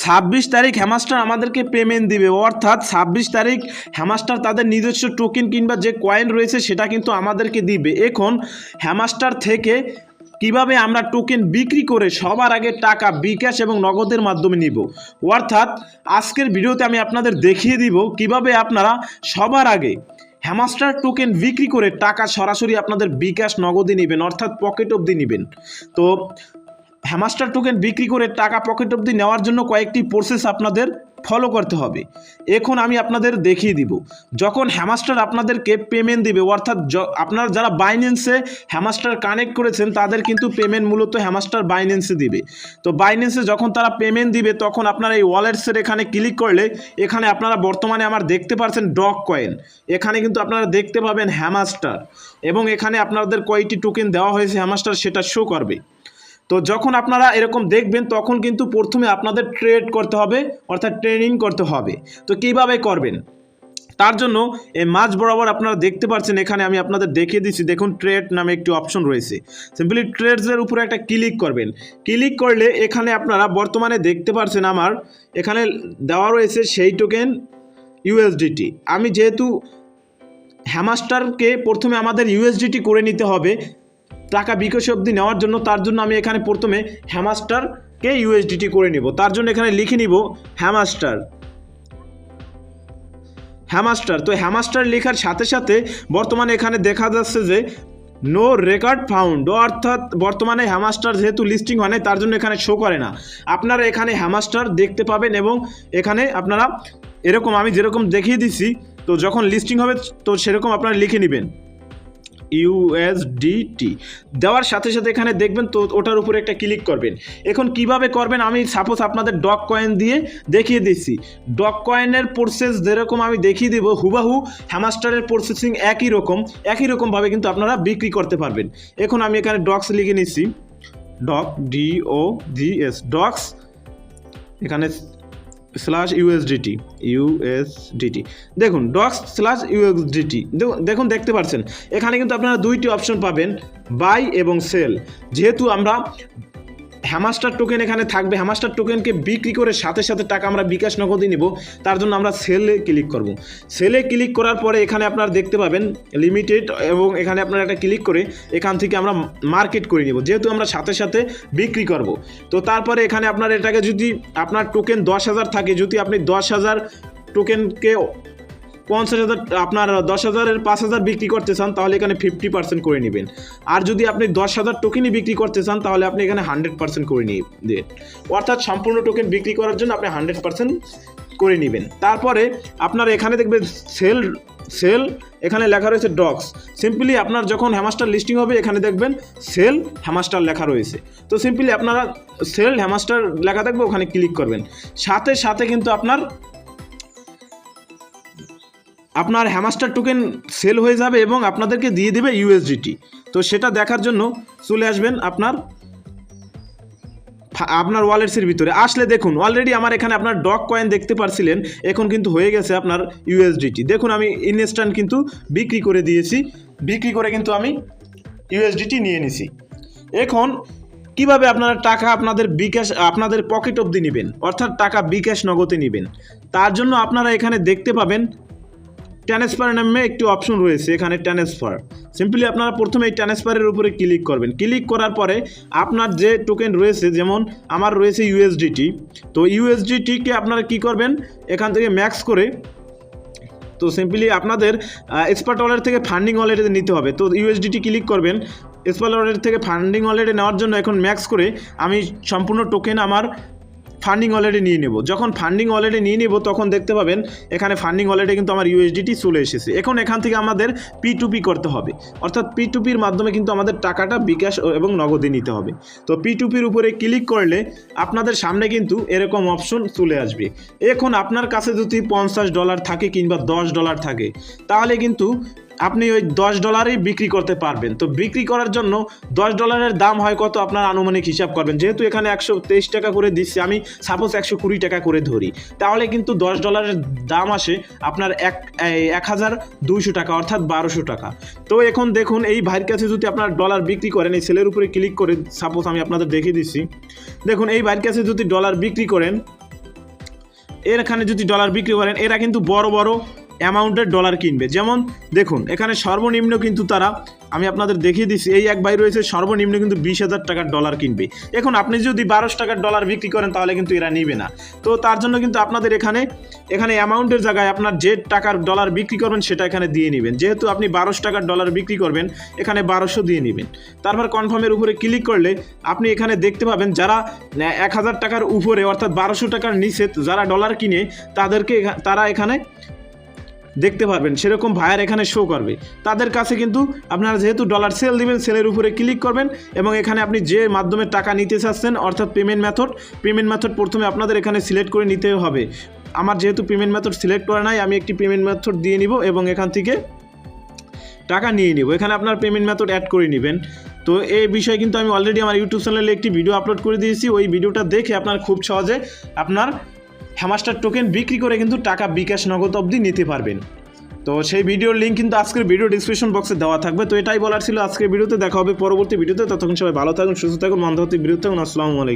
ছাব্বিশ তারিখ হ্যামাস্টার আমাদেরকে পেমেন্ট দিবে। অর্থাৎ ছাব্বিশ তারিখ হ্যামাস্টার তাদের নিজস্ব টোকেন কিংবা যে কয়েন রয়েছে সেটা কিন্তু আমাদেরকে দিবে। এখন হ্যামাস্টার থেকে কীভাবে আমরা টোকেন বিক্রি করে সবার আগে টাকা বিকাশ এবং নগদের মাধ্যমে নিব? অর্থাৎ আজকের ভিডিওতে আমি আপনাদের দেখিয়ে দিব কীভাবে আপনারা সবার আগে হ্যামাস্টার টোকেন বিক্রি করে টাকা সরাসরি আপনাদের বিকাশ নগদে নেবেন, অর্থাৎ পকেট অবধি নেবেন। তো হ্যামাস্টার টোকেন বিক্রি করে টাকা পকেট অবধি নেওয়ার জন্য কয়েকটি প্রসেস আপনাদের ফলো করতে হবে। এখন আমি আপনাদের দেখিয়ে দিব। যখন হ্যামাস্টার আপনাদেরকে পেমেন্ট দিবে, অর্থাৎ আপনারা যারা বাইন্যান্সে হ্যামাস্টার কানেক্ট করেছেন, তাদের কিন্তু পেমেন্ট মূলত হ্যামাস্টার বাইন্যান্সে দিবে। তো বাইন্যান্সে যখন তারা পেমেন্ট দিবে, তখন আপনারা এই ওয়ালেটসের এখানে ক্লিক করলে, এখানে আপনারা বর্তমানে আমার দেখতে পাচ্ছেন ডক কয়েন এখানে কিন্তু আপনারা দেখতে পাবেন হ্যামাস্টার এবং এখানে আপনাদের কয়টি টোকেন দেওয়া হয়েছে হ্যামাস্টার সেটা শো করবে। তো যখন আপনারা এরকম দেখবেন, তখন কিন্তু প্রথমে আপনাদের ট্রেড করতে হবে, অর্থাৎ ট্রেনিং করতে হবে। তো কীভাবে করবেন? তার জন্য এই মাঝ বরাবর আপনারা দেখতে পাচ্ছেন, এখানে আমি আপনাদের দেখিয়ে দিচ্ছি। দেখুন ট্রেড নামে একটি অপশন রয়েছে। সিম্পলি ট্রেডসের উপরে একটা ক্লিক করবেন। ক্লিক করলে এখানে আপনারা বর্তমানে দেখতে পাচ্ছেন আমার, এখানে দেওয়া রয়েছে সেই টোকেন ইউএসডিটি আমি যেহেতু হ্যামাস্টারকে প্রথমে আমাদের ইউএসডিটি করে নিতে হবে টাকা বিকাশ অবধি নেওয়ার জন্য, তার জন্য আমি এখানে প্রথমে হ্যামাস্টারকে ইউএসডিটি করে নিব। তার জন্য এখানে লিখে নিব হ্যামাস্টার। হ্যামাস্টার, তো হ্যামাস্টার লেখার সাথে সাথে বর্তমানে এখানে দেখা যাচ্ছে যে নো রেকর্ড ফাউন্ড অর্থাৎ বর্তমানে হ্যামাস্টার যেহেতু লিস্টিং হয় নাই, তার জন্য এখানে শো করে না। আপনারা এখানে হ্যামাস্টার দেখতে পাবেন এবং এখানে আপনারা এরকম, আমি যেরকম দেখিয়ে দিচ্ছি তো যখন লিস্টিং হবে, তো সেরকম আপনারা লিখে নেবেন। ইউএসডিটি দেওয়ার সাথে সাথে এখানে দেখবেন তো ওটার উপরে একটা ক্লিক করবেন। এখন কীভাবে করবেন? আমি সাপোজ আপনাদের ডক কয়েন দিয়ে দেখিয়ে দিচ্ছি। ডক কয়েনের প্রসেস যেরকম আমি দেখিয়ে দেবো, হুবাহু হ্যামাস্টারের প্রসেসিং একই রকম, একই রকমভাবে কিন্তু আপনারা বিক্রি করতে পারবেন। এখন আমি এখানে ডক্স লিখে নিচ্ছি। Doc D O G S docs এখানে স্ল্যাশ ইউএসডিটি ইউএসডিটি দেখুন ডক্স স্ল্যাশ ইউএসডিটি দেখুন দেখতে পাচ্ছেন এখানে কিন্তু আপনারা দুইটি অপশন পাবেন বাই এবং সেল যেহেতু আমরা হ্যামাস্টার টোকেন এখানে থাকবে। হ্যামাস্টার টোকেনকে বিক্রি করে সাথে সাথে টাকা আমরা বিকাশ নগদে নিব। তার জন্য আমরা সেলে ক্লিক করব। সেলে ক্লিক করার পরে এখানে আপনারা দেখতে পাবেন লিমিটেড এবং এখানে আপনারা একটা ক্লিক করে এখান থেকে আমরা মার্কেট করে নিব। যেহেতু আমরা সাথে সাথে বিক্রি করব। তো তারপরে এখানে আপনার এটাকে যদি আপনার টোকেন দশ হাজার থাকে, যদি আপনি দশ হাজার টোকেনকে পঞ্চাশ হাজার, আপনার দশ হাজারের পাঁচ হাজার বিক্রি করতে চান, তাহলে এখানে ফিফটি পার্সেন্ট করে নেবেন। আর যদি আপনি দশ হাজার টোকেনই বিক্রি করতে চান, তাহলে আপনি এখানে হান্ড্রেড পার্সেন্ট করে নিয়ে অর্থাৎ সম্পূর্ণ টোকেন বিক্রি করার জন্য আপনি হান্ড্রেড পার্সেন্ট করে নেবেন। তারপরে আপনার এখানে দেখবেন সেল সেল এখানে লেখা রয়েছে ডক্স সিম্পলি আপনার যখন হ্যামাস্টার লিস্টিং হবে, এখানে দেখবেন সেল হ্যামাস্টার লেখা রয়েছে। তো সিম্পলি আপনারা সেল হ্যামাস্টার লেখা থাকবে, ওখানে ক্লিক করবেন। সাথে সাথে কিন্তু আপনার আপনার হ্যামাস্টার টোকেন সেল হয়ে যাবে এবং আপনাদেরকে দিয়ে দেবে ইউএসডিটি তো সেটা দেখার জন্য চলে আসবেন আপনার আপনার ওয়ালেটসের ভিতরে। আসলে দেখুন অলরেডি আমার এখানে আপনার ডক কয়েন দেখতে পারছিলেন, এখন কিন্তু হয়ে গেছে আপনার ইউএসডিটি দেখুন, আমি ইনস্ট্যান্ট কিন্তু বিক্রি করে দিয়েছি, বিক্রি করে কিন্তু আমি ইউএসডিটি নিয়ে নিছি। এখন, কীভাবে আপনারা টাকা আপনাদের বিকাশ, আপনাদের পকেট অবধি নেবেন? অর্থাৎ টাকা বিকাশ নগদে নেবেন। তার জন্য আপনারা এখানে দেখতে পাবেন ট্রান্সফার নামে একটি অপশন রয়েছে এখানে ট্রান্সফার সিম্পলি আপনারা প্রথমে এই ট্রান্সফারের উপরে ক্লিক করবেন। ক্লিক করার পরে আপনার যে টোকেন রয়েছে, যেমন আমার রয়েছে ইউএসডিটি তো ইউএসডিটিকে আপনারা কি করবেন? এখান থেকে ম্যাক্স করে তো সিম্পলি আপনাদের এক্সপার্ট ওয়ালেট থেকে ফান্ডিং ওয়ালেটে নিতে হবে। তো ইউএসডিটি ক্লিক করবেন। এক্সপার্ট ওয়ালেট থেকে ফান্ডিং ওয়ালেটে নেওয়ার জন্য এখন ম্যাক্স করে আমি সম্পূর্ণ টোকেন আমার ফান্ডিং ওয়ালেটে নিয়ে নেব। যখন ফান্ডিং ওয়ালেটে নিয়ে নেব, তখন দেখতে পাবেন এখানে ফান্ডিং ওয়ালেটে কিন্তু আমার ইউএসডিটি চলে এসেছে। এখন এখান থেকে আমাদের পি টু পি করতে হবে। অর্থাৎ পি টু পির মাধ্যমে কিন্তু আমাদের টাকাটা বিকাশ এবং নগদে নিতে হবে। তো পি টু পির উপরে ক্লিক করলে আপনাদের সামনে কিন্তু এরকম অপশন চলে আসবে। এখন আপনার কাছে যদি পঞ্চাশ ডলার থাকে কিংবা দশ ডলার থাকে, তাহলে কিন্তু আপনি ওই দশ ডলারেই বিক্রি করতে পারবেন। তো বিক্রি করার জন্য দশ ডলারের দাম হয় কত? আপনার আনুমানিক হিসাব করবেন। যেহেতু এখানে একশো তেইশ টাকা করে দিচ্ছে, আমি সাপোজ একশো কুড়ি টাকা করে ধরি। তাহলে কিন্তু দশ ডলারের দাম আসে আপনার এক এক হাজার দুইশো টাকা, অর্থাৎ বারোশো টাকা। তো এখন দেখুন, এই ভাইয়ের কাছে যদি আপনার ডলার বিক্রি করেন, এই সেলের উপরে ক্লিক করে সাপোজ আমি আপনাদের দেখিয়ে দিচ্ছি। দেখুন, এই ভাইয়ের কাছে যদি ডলার বিক্রি করেন, এর এখানে যদি ডলার বিক্রি করেন, এরা কিন্তু বড় বড় অ্যামাউন্টের ডলার কিনবে। যেমন দেখুন, এখানে সর্বনিম্ন কিন্তু তারা, আমি আপনাদের দেখিয়ে দিচ্ছি, এই এক ভাই রয়েছে, সর্বনিম্ন কিন্তু বিশ হাজার টাকার ডলার কিনবে। এখন আপনি যদি বারোশো টাকার ডলার বিক্রি করেন, তাহলে কিন্তু এরা নিবে না। তো তার জন্য কিন্তু আপনাদের এখানে এখানে অ্যামাউন্টের জায়গায় আপনার যে টাকার ডলার বিক্রি করবেন, সেটা এখানে দিয়ে নেবেন। যেহেতু আপনি বারোশো টাকার ডলার বিক্রি করবেন, এখানে বারোশো দিয়ে নেবেন। তারপর কনফার্মের উপরে ক্লিক করলে আপনি এখানে দেখতে পাবেন, যারা এক হাজার টাকার উপরে, অর্থাৎ বারোশো টাকার নিচে যারা ডলার কিনে, তাদেরকে তারা এখানে দেখতে পারবেন, সেরকম ভায়ার এখানে শো করবে। তাদের কাছে কিন্তু আপনারা যেহেতু ডলার সেল দিবেন সেলের উপরে ক্লিক করবেন এবং এখানে আপনি যে মাধ্যমে টাকা নিতে চাচ্ছেন, অর্থাৎ পেমেন্ট মেথড পেমেন্ট মেথড প্রথমে আপনাদের এখানে সিলেক্ট করে নিতে হবে। আমার যেহেতু পেমেন্ট মেথড সিলেক্ট করা নাই, আমি একটি পেমেন্ট মেথড দিয়ে নিব এবং এখান থেকে টাকা নিয়ে নিব। এখানে আপনার পেমেন্ট মেথড অ্যাড করে নেবেন। তো এই বিষয়ে কিন্তু আমি অলরেডি আমার ইউটিউব চ্যানেলে একটি ভিডিও আপলোড করে দিয়েছি। ওই ভিডিওটা দেখে আপনার খুব সহজে আপনার হ্যামাস্টার টোকেন বিক্রি করে কিন্তু টাকা বিকাশ নগদ অবধি নিতে পারবেন। তো সেই ভিডিওর লিঙ্ক কিন্তু আজকের ভিডিও ডিসক্রিপশন বক্সে দেওয়া থাকবে। তো এটাই বলার ছিল আজকের ভিডিওতে দেখা হবে পরবর্তী ভিডিওতে ততক্ষণ সবাই ভালো থাকুন, সুস্থ থাকুন মন্দ হতে বিরুদ্ধ থাকুন। আসসালামু আলাইকুম।